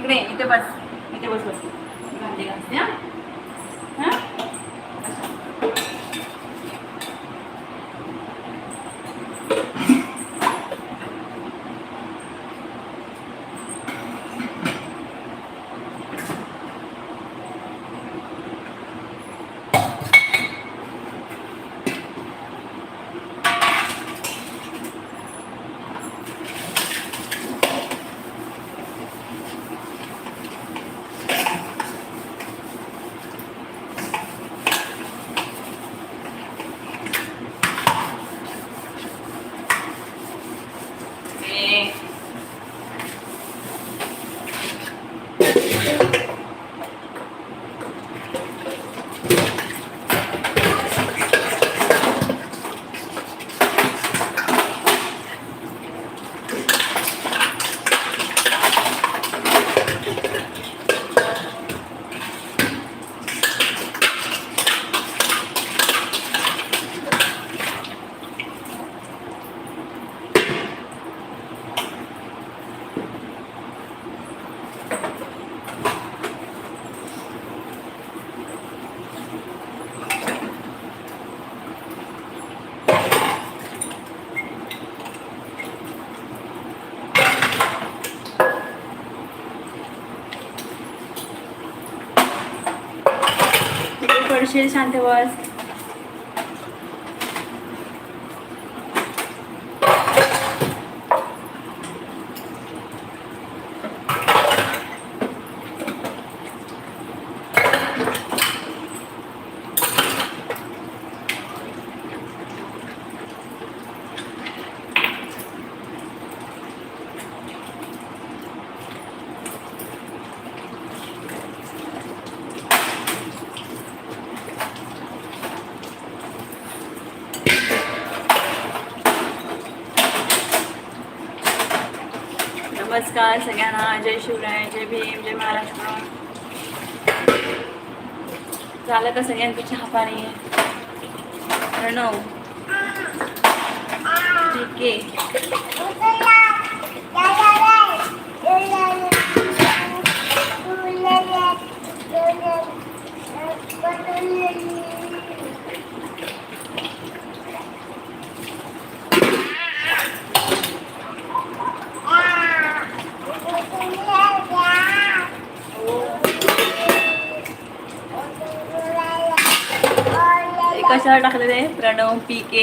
इकडे इथे बस इथे बस बस. भांडी घासते ए, इकडे पडशील शांत नमस्कार सगळ्यांना. जय शिवराय जय भीम जय महाराष्ट्र. झालं का सगळ्यांची चहा पाणी प्रणव ठीक आहे. कशावर टाकलेले टाकलेलं आहे प्रणव पी के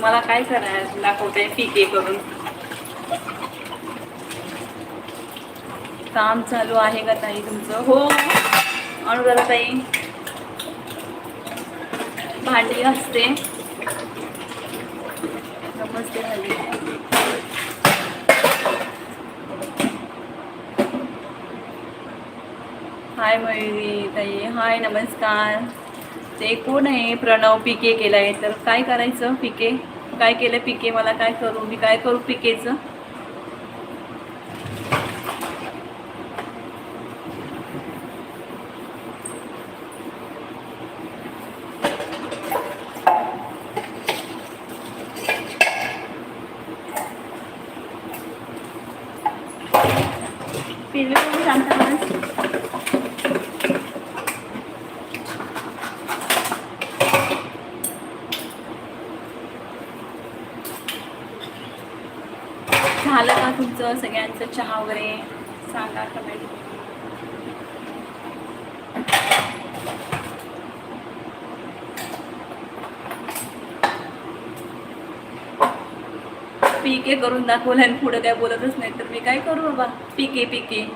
मला काय करायचं दाखवते पी के करून? काम चालू आहे का ताई तुमचं? हो. अनुराधा ताई. भांडी असते नमस्ते झाली हाय मयुरी ताई. हाय नमस्कार. ते कोण आहे? प्रणव पिके केलाय. तर काय करायचं? पिके काय केलं पिके मला काय करू? मी काय करू पिकेचं पिल्लू कोण शांत बस. झालं का तुमचं सगळ्यांचं चहा वगैरे सांगा कमेंट पीके करून दाखवलं आणि पुढं काय बोलतच नाही. तर मी काय करू बाबा? पीके पीके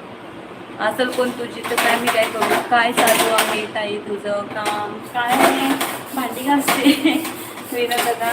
असल कोण तुझी तर काय मी काय करू? काय चालू आहे ताई तुझं काम? काय नाही. भांडी घासते. विनोद दादा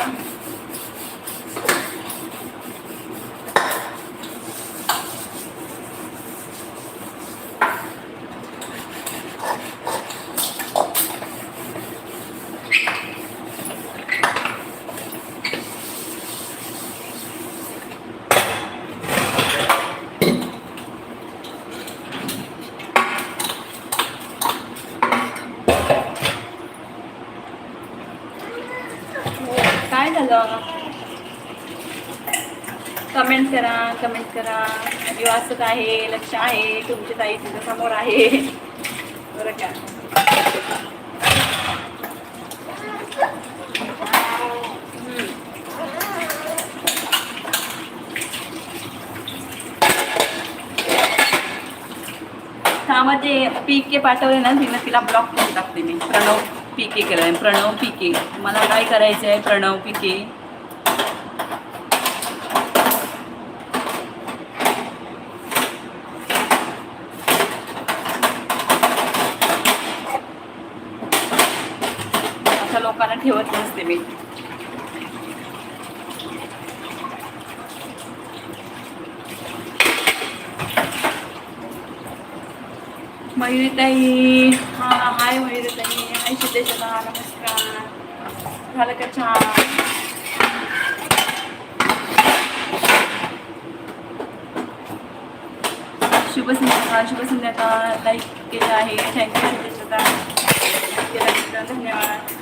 काय झालं कमेंट करा. कमेंट मी वाचत आहे लक्ष आहे तुमची ताई तुझ्या समोर आहे. बरं का? हम्म. पी के पाठवले ना तिनं तिला ब्लॉक करून टाकते मी. प्रणव पी के केलं आहे प्रणव पी के मला काय करायचं आहे प्रणव पी के अशा लोकांना ठेवत नसते मी मयुरीताई हा हाय मयुरीताई हाय सिद्धेशला नमस्कार झालं का छान शुभ संध्याकाळ शुभ संध्याकाळ लाईक केलं आहे थँक्यू सिद्धेशला धन्यवाद.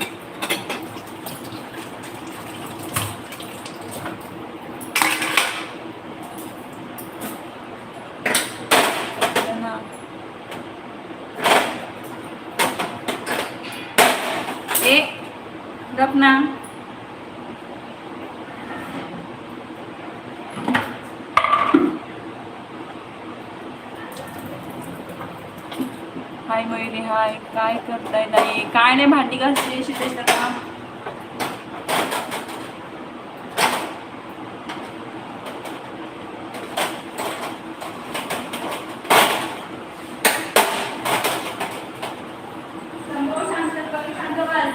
ए गप ना हाय मयुरी हाय काय करताय नाही काय नाही भांडी घासली शिकायचं का शांत बस, शांत बस.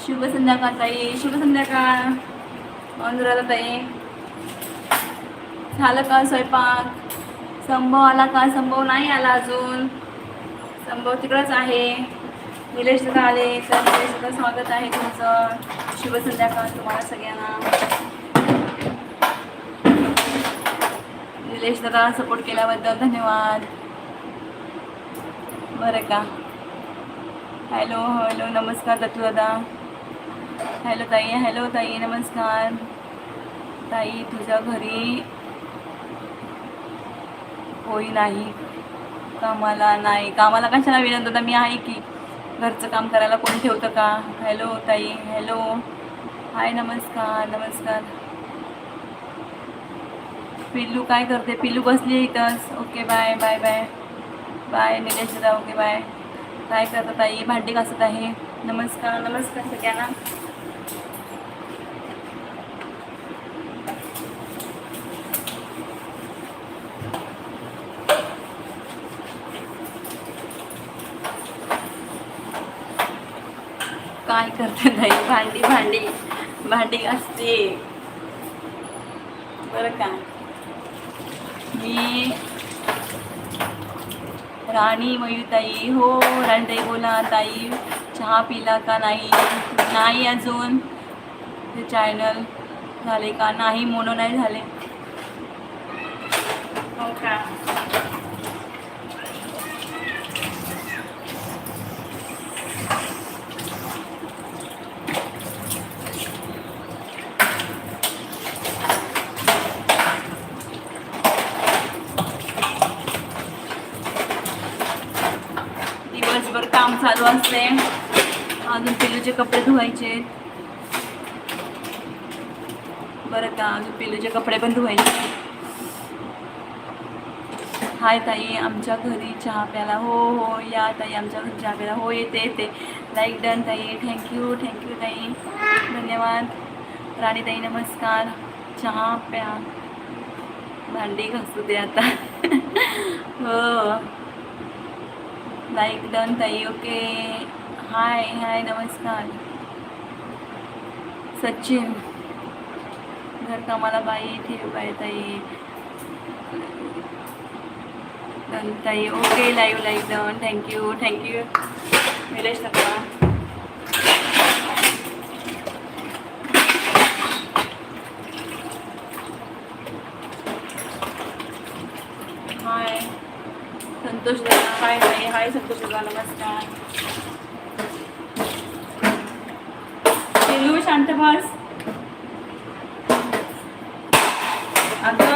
शुभ संध्याकाळ ताई शुभ संध्याकाळ. अनुराधा ताई. झालं का स्वयंपाक? संभव आला का? संभव नाही आला अजून. संभव तिकडंच आहे. निलेश दादा आले तर निलेश दादा स्वागत आहे तुमचं. शुभ संध्याकाळ तुम्हाला सगळ्यांना. निलेश दादा सपोर्ट केल्याबद्दल धन्यवाद. बरं का. हॅलो हॅलो नमस्कार दत्तू दादा. हॅलो ताई हॅलो ताई नमस्कार. ताई तुझ्या घरी होई नाही कामाला नाही. कामाला कशाला विनंत होता? मी आहे की घरचं काम करायला कोण ठेवतं का? हॅलो ताई हॅलो. हाय नमस्कार नमस्कार. पिल्लू काय करते? पिल्लू बसली आहे इथंच okay bye bye bye. Bye Nilesh दादा ओके बाय. काय करतात ताई? भांडी घासत आहे. नमस्कार नमस्कार सगळ्यांना. काय करते नाही भांडी भांडी भांडी असते बरं का? मी राणी मयूताई हो राणीताई बोला ताई चहा पिला का नाही? नाही अजून. ते चॅनल झाले का? नाही मोनो नाही झाले. हो का दिवसभर चालू असते. अजून पिलूचे कपडे धुवायचे. बरं का अजून पिलूचे कपडे पण धुवायचे. हाय ताई आमच्या घरी चहा प्याला हो हो या ताई आमच्या घरी चहा प्याला हो येते येते. लाईक डन ताई. थँक्यू थँक्यू ताई. धन्यवाद. राणी ताई नमस्कार. चहा प्या. भांडी घासू दे आता. हो. लाईक डन ताई ओके. हाय हाय नमस्कार. सचिन. घर कामाला बाई ठेव बाय ताई. डन ताई okay live like done. Thank you thank you. Nilesh सगळा हाय संतोष दादा हाय हाय हाय संतोष दादा नमस्कार. शांत बस. आता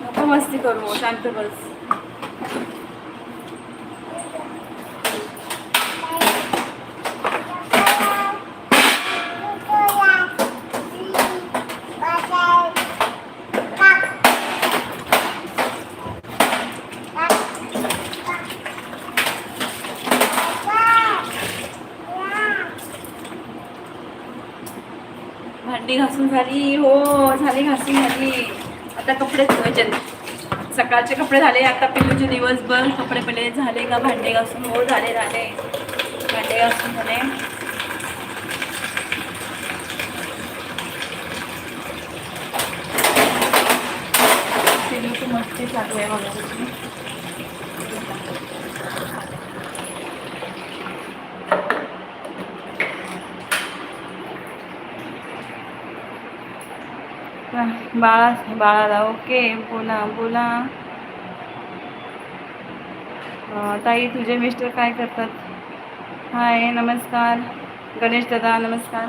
नको मस्ती करू शांत बस भांडी घासून झाली हो झाली घासून झाली आता कपडे धुवायचे सकाळचे कपडे झाले आता पिलूचे दिवसभर कपडे पहिले झाले का भांडे घासून हो झाले झाले. भांडे घासून झाले. पिलूची मस्ती चालू आहे मला बाळा बाळाला. ओके बोला बोला. ताई तुझे मिस्टर काय करतात? हाय नमस्कार. गणेश दादा नमस्कार.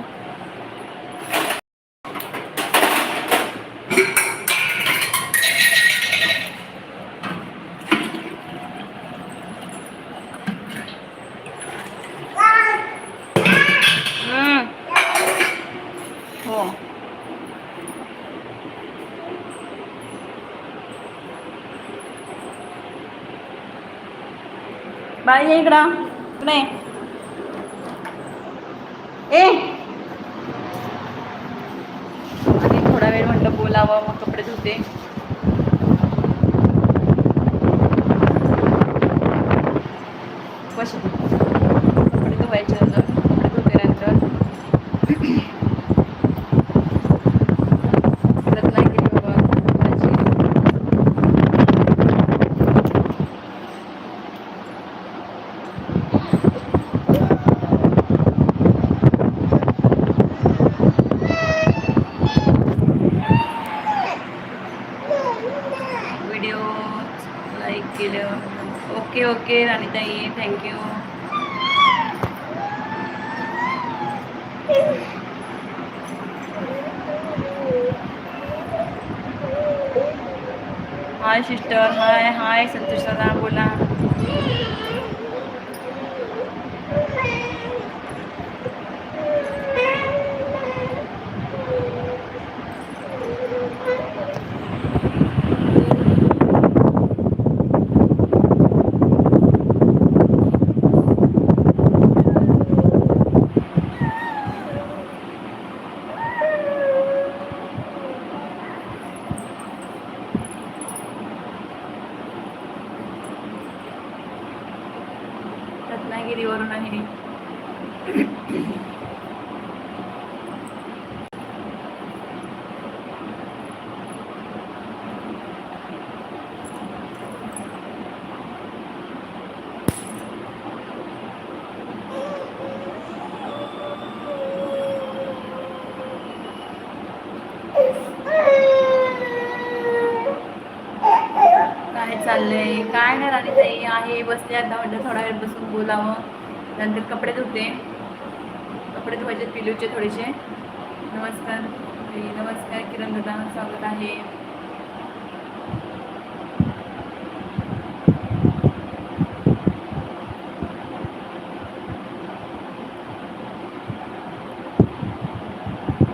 बाई ये इकडं. इकडे ए. आणि थोडा वेळ म्हटलं बोलावं मग कपडे धुते कशी कपडे धुवायचे नंतर कपडे धुतल्यानंतर रत्नागिरी बाबा माझी व्हिडिओ लाईक केलं okay okay राणीताई thank you hi sister hi hi Santosh दादा बोला रत्नागिरीवरून आहे काय चाललंय? काय नाही राणी ताई आहे बसले आता म्हटलं थोडा वेळ बसून बोलावं. नंतर कपडे धुते. कपडे धुवायचे पिलूचे थोडेसे. नमस्कार नमस्कार किरण दादा स्वागत आहे.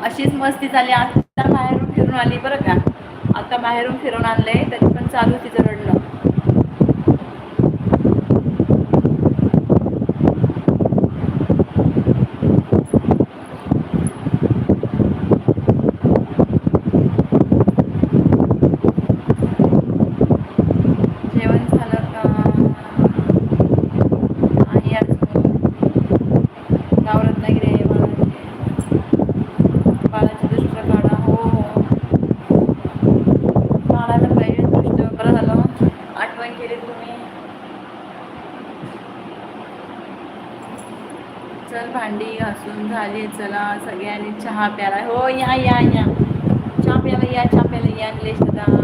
अशीच मस्ती झाली. आता बाहेरून फिरून आली बरं का? आता बाहेरून फिरून आणलंय तरी पण चालू तिचं रडलं వదిలేసేదా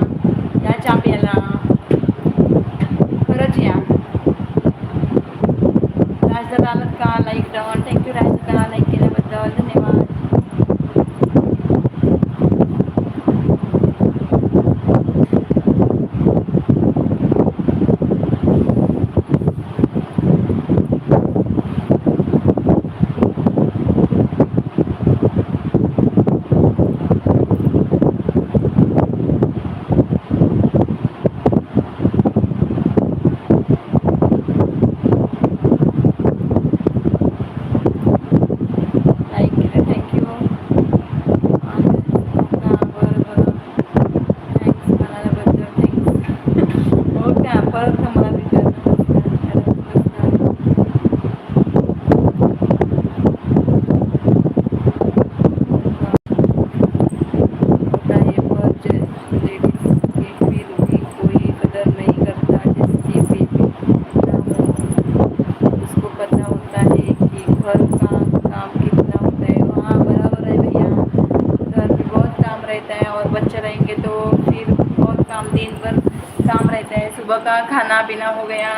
पीना हो गया,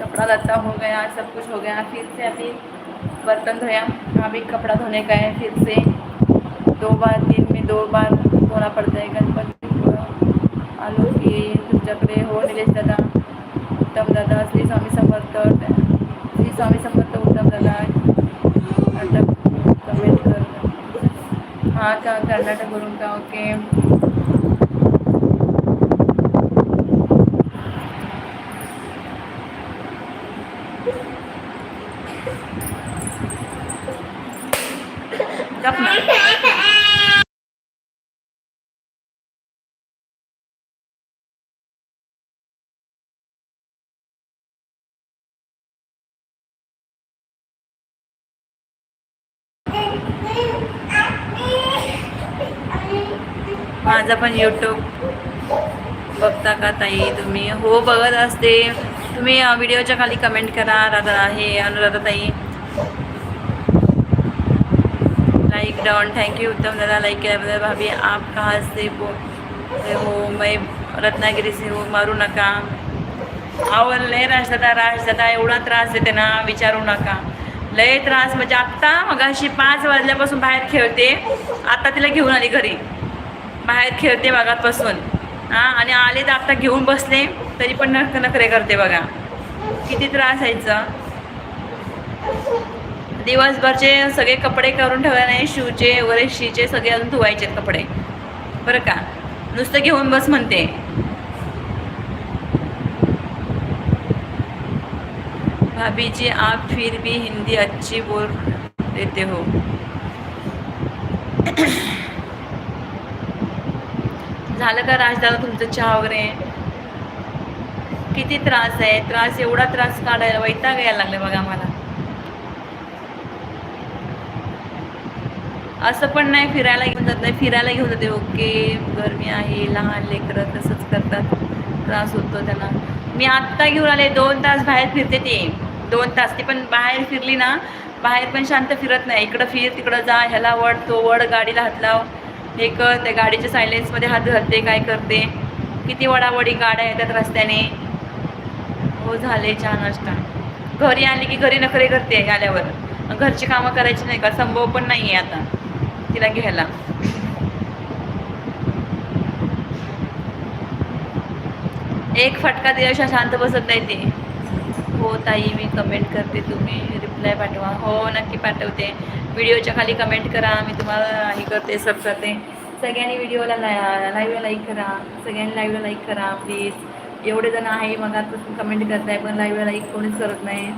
कपड़ा लत्ता हो गया, सब कुछ हो गया। फिर से अभी बर्तन धोया। अभी कपड़ा धोने का है फिर से। दो बार, दिन में दो बार धोना पड़ता है। गणपती आलो की तुमच्याकडे हो, निलेश दादा उत्तम दादा, श्री स्वामी समर्थ श्री स्वामी समर्थ उत्तम दादा हाँ का कर्नाटकवरून का, ओके। माझा पण यूट्यूब बघता का ताई तुम्ही? हो बघत असते. तुम्ही व्हिडिओच्या खाली कमेंट करा. राधा हे अनुराधा ताई. लाइक डाउन थैंक यू उत्तम दादा. लाइक केल्याबद्दल भाभी आप कहाँ से बो हो मैं रत्नागिरी से हो मारू नका. अहो लय राज दादा राज दादा एवढा त्रास देते ना विचारू नका. लय त्रास. म्हणजे आत्ता मगाशी पाच वाजल्यापासून बाहेर खेळते. आत्ता तिला घेऊन आली घरी. बाहेर खेळते बघापासून हां आणि आले तर आता घेऊन बसले तरी पण नक नखरे करते बघा. किती त्रास व्हायचा दिवसभरचे सगळे कपडे करून ठेवले नाही शूचे वगैरे शीचे सगळे अजून धुवायचे कपडे. बरं का? नुसतं घेऊन बस म्हणते. भाभी जी आप फिर भी हिंदी अच्छी बोल देते हो. झालं का राजदादा तुमचं चहा वगैरे? किती त्रास आहे? त्रास एवढा त्रास काढायला वैताग यायला लागले बघा मला असं पण नाही फिरायला घेऊन जात नाही. फिरायला घेऊन जाते. ओके गरमी आहे लहान लेकरं तसंच करतात. त्रास होतो त्यांना. मी आत्ता घेऊन आले. दोन तास बाहेर फिरते ते. दोन तास. ती पण बाहेर फिरली ना बाहेर पण शांत फिरत नाही. इकडं फिर तिकडं जा. ह्याला वड तो वड गाडीला हात लाव. हे कर त्या गाडीच्या सायलेन्समध्ये हात घालते काय करते? किती वडावडी गाड्या येतात रस्त्याने. हो झाले चहा नाश्ता. घरी आली की घरी नखरे करते आल्यावर. घरची कामं करायची नाही का? संभव पण नाही आहे आता तिला घ्यायला. एक फटका दिल्याशिवाय शांत बसत नाही ते. हो ताई मी कमेंट करते. तुम्ही रिप्लाय पाठवा. हो नक्की पाठवते. व्हिडिओच्या खाली कमेंट करा मी तुम्हाला हे करते सब करते. सगळ्यांनी व्हिडिओला ला लाईव्हला लाईक करा. सगळ्यांनी लाईव्हला लाईक करा प्लीज एवढे जण आहे मग आतापासून कमेंट करताय पण लाईव्हला लाईक कोणीच करत नाही.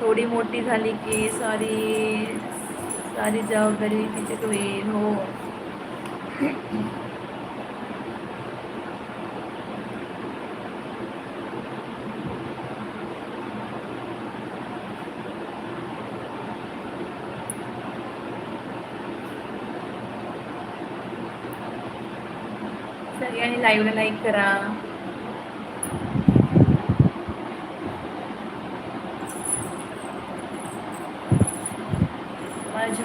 थोडी मोठी झाली की सारी सारी जबाबदारी तिच्यात होईल हो. आणि लाईव्हला लाईक करा. माझी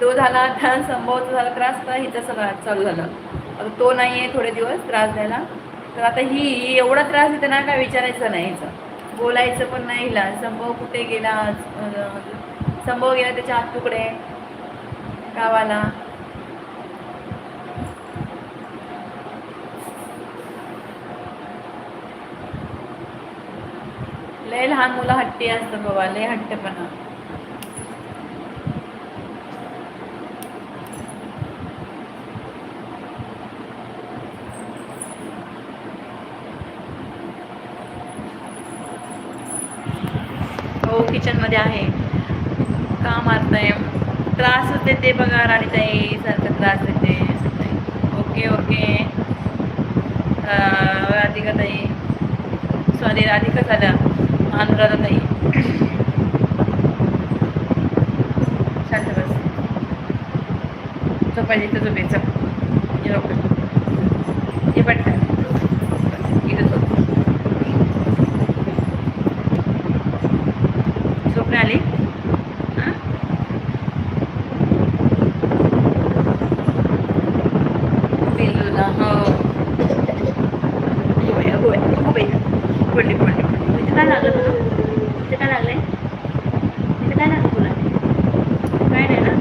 तो झाला आता संभवचा झाला त्रास तर हिचा सगळा चालू झाला. आता तो नाही आहे थोडे दिवस त्रास द्यायला. तर आता ही एवढा त्रास देते ना काय विचारायचं नाही हिचा. बोलायचं पण नाही हिला. संभव कुठे गेला संभव गेला त्याच्या हात तुकडे गावाला. लय लहान मुलं हट्टी असतं बाबा लय हट्टपणा. हो किचनमध्ये आहे. का मारताय? त्रास होते ते बघा राणीताई सारखं त्रास देते. Okay okay. राधिका ताई सॉरी राधिका झालं अनुराधाताई शांत बस. जो पाहिजे तो ये लवकर. हे पटकन इथं झोप झोप नाही आली पिल्लूला हो गोळ्या गोळ्या हो बाई पडली पडली पडली इथे काय लागलं तुला इथे काय लागलंय इथे काय लागलं तुला काय नाही ना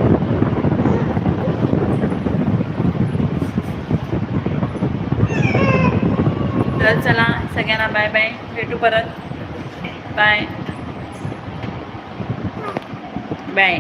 तर चला सगळ्यांना बाय बाय भेटू परत. Bye bye